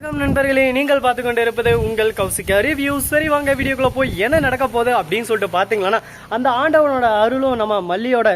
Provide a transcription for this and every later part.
வணக்கம் நண்பர்களே நீங்கள் பார்த்து கொண்டு இருப்பது உங்கள் கௌசிக்கா ரிவ்யூ சரி வாங்க வீடியோக்குள்ள போய் என்ன நடக்க போகுது அப்படின்னு சொல்லிட்டு பாத்தீங்கன்னா அந்த ஆண்டவனோட அருளும் நம்ம மல்லியோட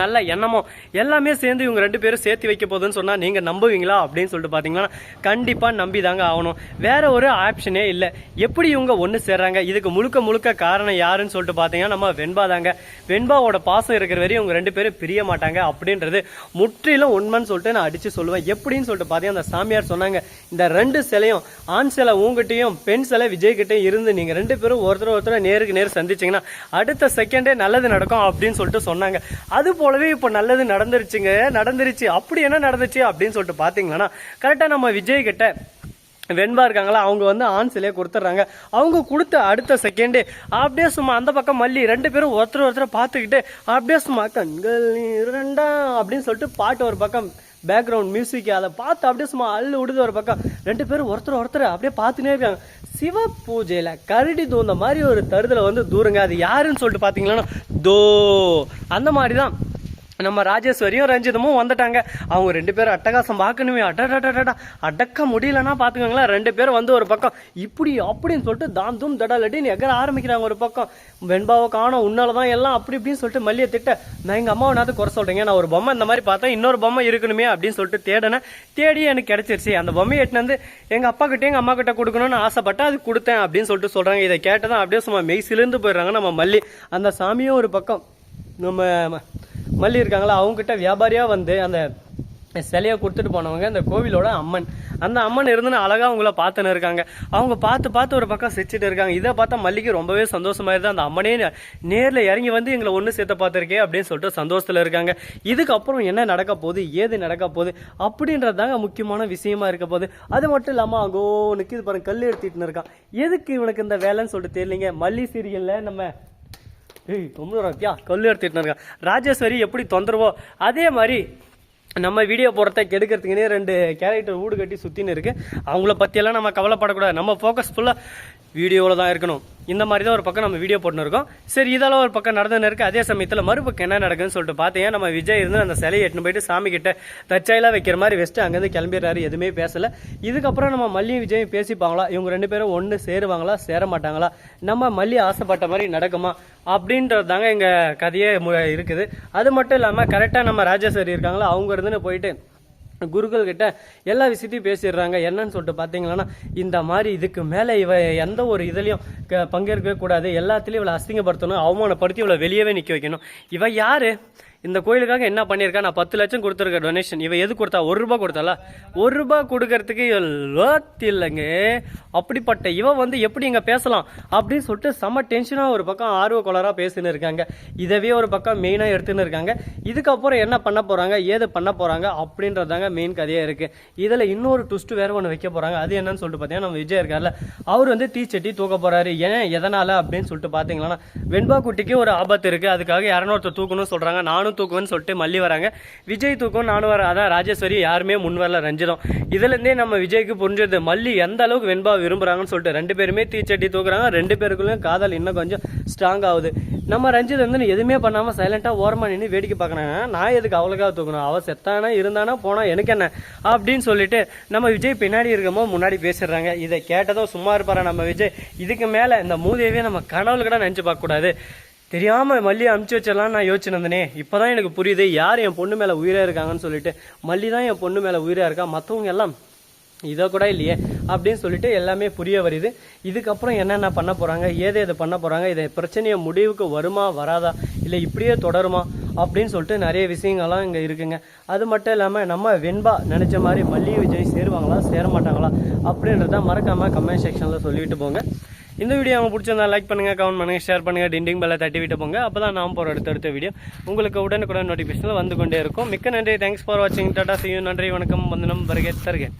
நல்ல எண்ணமும் எல்லாமே சேர்ந்து இவங்க ரெண்டு பேரும் சேர்த்து வைக்க போதுன்னு சொன்னால் நீங்கள் நம்புவீங்களா அப்படின்னு சொல்லிட்டு பார்த்தீங்கன்னா கண்டிப்பாக நம்பி தாங்க ஆகணும். வேற ஒரு ஆப்ஷனே இல்லை. எப்படி இவங்க ஒன்று சேர்றாங்க? இதுக்கு முழுக்க முழுக்க காரணம் யாருன்னு சொல்லிட்டு பார்த்தீங்கன்னா நம்ம வெண்பா தாங்க. வெண்பாவோட பாசம் இருக்கிற வரையும் இவங்க ரெண்டு பேரும் பிரிய மாட்டாங்க அப்படின்றது முற்றிலும் உண்மைன்னு சொல்லிட்டு நான் அடித்து சொல்லுவேன். எப்படின்னு சொல்லிட்டு பார்த்தீங்கன்னா அந்த சாமியார் சொன்னாங்க இந்த ரெண்டு சிலையும் ஆண் சிலை உங்ககிட்டையும் பெண் சிலை விஜய்கிட்டையும் இருந்து நீங்கள் ரெண்டு பேரும் ஒருத்தர் ஒருத்தர் நேருக்கு நேர் சந்திச்சீங்கன்னா அடுத்த செகண்டே நல்லது நடக்கும் அப்படின்னு சொல்லிட்டு சொன்னாங்க. அது போலவே இப்போ நல்லது நடந்துருச்சுங்க. நடந்துருச்சு. அப்படி என்ன நடந்துச்சு அப்படின்னு சொல்லிட்டு பார்த்தீங்கன்னா கரெக்டாக நம்ம விஜய் கிட்ட வெண்பா இருக்காங்களா அவங்க வந்து ஆன்சிலே கொடுத்துட்றாங்க. அவங்க கொடுத்த அடுத்த செகண்டு அப்படியே சும்மா அந்த பக்கம் மல்லி ரெண்டு பேரும் ஒருத்தர் ஒருத்தர் பார்த்துக்கிட்டு அப்படியே சும்மா கண்கள் இரண்டா அப்படின்னு சொல்லிட்டு பாட்டு ஒரு பக்கம் பேக்ரவுண்ட் மியூசிக் அதை பார்த்து அப்படியே சும்மா அள்ளு விடுது ஒரு பக்கம். ரெண்டு பேரும் ஒருத்தர் ஒருத்தர் அப்படியே பார்த்துனே இருக்காங்க. சிவ பூஜையில் கரடி தூந்த மாதிரி ஒரு தருதலை வந்து தூருங்க. அது யாருன்னு சொல்லிட்டு பார்த்தீங்கன்னா தோ அந்த மாதிரி தான் நம்ம ராஜேஸ்வரியும் ரஞ்சிதமும் வந்துட்டாங்க. அவங்க ரெண்டு பேரும் அட்டகாசம் பார்க்கணுமே. அடடடடா அடக்க முடியலன்னா பார்த்துக்கோங்களேன் ரெண்டு பேரும் வந்து ஒரு பக்கம். இப்படி அப்படின்னு சொல்லிட்டு தாம் தூம் தடாலட்டின்னு எகர ஆரம்பிக்கிறாங்க ஒரு பக்கம். வெண்பாவை காணும் உன்னால தான் எல்லாம் அப்படி இப்படின்னு சொல்லிட்டு மல்லியை திட்ட நான் எங்கள் அம்மாவை நான் குறை சொல்கிறேங்க நான் ஒரு பொம்மை இந்த மாதிரி பார்த்தேன். இன்னொரு பொம்மை இருக்கணுமே அப்படின்னு சொல்லிட்டு தேடினேன் தேடி எனக்கு கிடச்சிருச்சு. அந்த பொம்மையை எட்டுன்னு வந்து எங்கள் அப்பா கிட்டே எங்கள் அம்மா கிட்ட கொடுக்கணும்னு ஆசைப்பட்டேன் அது கொடுத்தேன் அப்படின்னு சொல்லிட்டு சொல்கிறாங்க இதை கேட்டதான் அப்படியே சும்மா மெய் சிலிருந்து போயிடுறாங்க நம்ம மல்லி. அந்த சாமியும் ஒரு பக்கம். நம்ம மல்லி இருக்காங்களா அவங்ககிட்ட வியாபாரியா வந்து அந்த சிலையை கொடுத்துட்டு போனவங்க அந்த கோவிலோட அம்மன். அந்த அம்மன் இருந்துன்னு அழகா அவங்கள பார்த்துன்னு இருக்காங்க. அவங்க பார்த்து பார்த்து ஒரு பக்கம் சிரிச்சிட்டு இருக்காங்க. இதை பார்த்தா மல்லிக்கு ரொம்பவே சந்தோஷமாயிருது அந்த அம்மனே நேரில் இறங்கி வந்து எங்களை ஒன்று சேர்த்து பார்த்துருக்கே அப்படின்னு சொல்லிட்டு சந்தோஷத்தில் இருக்காங்க. இதுக்கப்புறம் என்ன நடக்க போகுது? ஏது நடக்க போகுது? அப்படின்றது தாங்க முக்கியமான விஷயமா இருக்க போகுது. அது மட்டும் இல்லாமல் அங்கோ நிற்கிது பாருங்க கல் எடுத்துட்டு இருக்கான். எதுக்கு இவனுக்கு இந்த வேலைன்னு சொல்லிட்டு தெரியலிங்க? மல்லி சீரியல்ல நம்ம ஏய் தொம்புறாப்பியா கல் எடுத்துட்டு இருக்கான். ராஜேஸ்வரி எப்படி தொந்தரவோ அதே மாதிரி நம்ம வீடியோ போடுறத கெடுக்கிறதுக்குனே ரெண்டு கேரக்டர் வீடு கட்டி சுற்றின்னு இருக்கு. அவங்கள பற்றியெல்லாம் நம்ம கவலைப்படக்கூடாது. நம்ம ஃபோக்கஸ் ஃபுல்லாக வீடியோவில் தான் இருக்கணும். இந்த மாதிரி தான் ஒரு பக்கம் நம்ம வீடியோ போட்டுன்னு இருக்கோம். சரி இதெல்லாம் ஒரு பக்கம் நடந்துன்னு இருக்கு. அதே சமயத்தில் மறுபக்கம் என்ன நடக்குதுன்னு சொல்லிட்டு பார்த்தீங்க நம்ம விஜய் இருந்து அந்த சிலையை எட்டுன்னு போயிட்டு சாமி கிட்ட தச்சையெல்லாம் வைக்கிற மாதிரி வச்சுட்டு அங்கேருந்து கிளம்பிடுறாரு. எதுவுமே பேசலை. இதுக்கப்புறம் நம்ம மல்லியும் விஜயும் பேசிப்பாங்களா? இவங்க ரெண்டு பேரும் ஒன்று சேருவாங்களா? சேர மாட்டாங்களா? நம்ம மல்லி ஆசைப்பட்ட மாதிரி நடக்குமா? அப்படின்றது தாங்க எங்கள் கதையே மு- இருக்குது. அது மட்டும் இல்லாமல் கரெக்டாக நம்ம ராஜேஸ்வரி இருக்காங்களா? அவங்க இருந்துன்னு போயிட்டு குருக்கள் கிட்ட எல்லா விஷயத்தையும் பேசிடுறாங்க. என்னன்னு சொல்லிட்டு பார்த்தீங்கன்னா இந்த மாதிரி இதுக்கு மேலே இவ எந்த ஒரு இதுலையும் க- பங்கேற்கவே கூடாது. எல்லாத்துலேயும் இவளை அசிங்கப்படுத்தணும் அவமானப்படுத்தி இவளை வெளியவே நிற்க வைக்கணும். இவ யாரு? இந்த கோயிலுக்காக என்ன பண்ணியிருக்கா? நான் பத்து லட்சம் கொடுத்துருக்க டொனேஷன் இவ எது கொடுத்தா? ஒரு ரூபா கொடுத்தால ஒரு ரூபா கொடுக்கறதுக்கு லோத் இல்லைங்க அப்படிப்பட்ட இவன் வந்து எப்படி இங்கே பேசலாம்? அப்படின்னு சொல்லிட்டு செம்ம டென்ஷனாக ஒரு பக்கம் ஆர்வ கொலராக பேசின்னு இருக்காங்க. இதவே ஒரு பக்கம் மெயினாக எடுத்துன்னு இருக்காங்க. இதுக்கப்புறம் என்ன பண்ண போகிறாங்க ஏது பண்ண போகிறாங்க அப்படின்றதாங்க மெயின் கதையாக இருக்குது இதில் இன்னொரு ட்விஸ்ட்டு வேறு ஒன்று வைக்க போகிறாங்க அது என்னன்னு சொல்லிட்டு பார்த்தீங்கன்னா நம்ம விஜய் இருக்கார்ல அவர் வந்து தீச்சட்டி தூக்க போகிறாரு ஏன்? எதனால்? அப்படின்னு சொல்லிட்டு பார்த்தீங்கன்னா வெண்பா குட்டிக்கு ஒரு ஆபத்து இருக்குது அதுக்காக யாரனோ ஒருத்தர் தூக்கணும்னு சொல்கிறாங்க நானும் தூக்குவேன்னு சொல்லிட்டு மல்லி வராங்க. விஜய் தூக்கம் நானும் வர அதான் ராஜேஸ்வரி யாருமே முன் வரல ரஞ்சிதம். இதுல இருந்தே நம்ம விஜய்க்கு புரிஞ்சது மல்லி எந்த அளவுக்கு வெண்பா விரும்புறாங்கன்னு சொல்லிட்டு ரெண்டு பேருமே தீச்சட்டி தூக்குறாங்க. ரெண்டு பேருக்குள்ளேயும் காதல் இன்னும் கொஞ்சம் ஸ்ட்ராங் ஆகுது. நம்ம ரஞ்சித் வந்து எதுவுமே பண்ணாமல் சைலண்டாக ஓரமாக நின்று வேடிக்கை பார்க்கறாங்க நான் எதுக்கு அவ்வளோக்கா தூக்கணும்? அவள் செத்தானா இருந்தானா போனால் எனக்கு என்ன? அப்படின்னு சொல்லிட்டு நம்ம விஜய் பின்னாடி இருக்கமோ முன்னாடி பேசிடுறாங்க. இதை கேட்டதும் சும்மா இருப்பாரா நம்ம விஜய்? இதுக்கு மேலே இந்த மூதேவியை நம்ம கனவுல கூட நினச்சி பார்க்கக்கூடாது. தெரியாமல் தெரியாம மல்லி அமுச்சு வச்சிடலாம் நான் யோசிச்சிருந்தனே இப்பதான் எனக்கு புரியுது யார் என் பொண்ணு மேல உயிரா இருக்காங்கன்னு சொல்லிட்டு மல்லி தான் என் பொண்ணு மேல உயிரா இருக்கா மத்தவங்க எல்லாம் இதை கூட இல்லையே அப்படின்னு சொல்லிட்டு எல்லாமே புரிய வருது. இதுக்கப்புறம் என்னென்ன பண்ண போறாங்க ஏது எது பண்ண போறாங்க இதை பிரச்சனையை முடிவுக்கு வருமா வராதா இல்லை இப்படியே தொடருமா அப்படின்னு சொல்லிட்டு நிறைய விஷயங்கள்லாம் இங்கே இருக்குங்க. அது மட்டும் இல்லாமல் நம்ம வெண்பா நினச்ச மாதிரி மல்லிகை விஜய் சேருவாங்களா சேர மாட்டாங்களா அப்படின்றத மறக்காம கமெண்ட் செக்ஷனில் சொல்லிட்டு போங்க. இந்த வீடியோ அவங்க பிடிச்சிருந்தா லைக் பண்ணுங்க கமெண்ட் பண்ணுங்க ஷேர் பண்ணுங்கள் டிண்டிங் பெல்லை தட்டி விட்டு போங்க. அப்போ தான் நான் போகிற அடுத்தடுத்த வீடியோ உங்களுக்கு உடனுக்குடன் நோட்டிஃபிகேஷனில் வந்து கொண்டே இருக்கும். மிக்க நன்றி. தேங்க்ஸ் ஃபார் வாட்சிங் டாட்டா செய்யும் நன்றி வணக்கம். வந்தனம். வருகை தருகேன்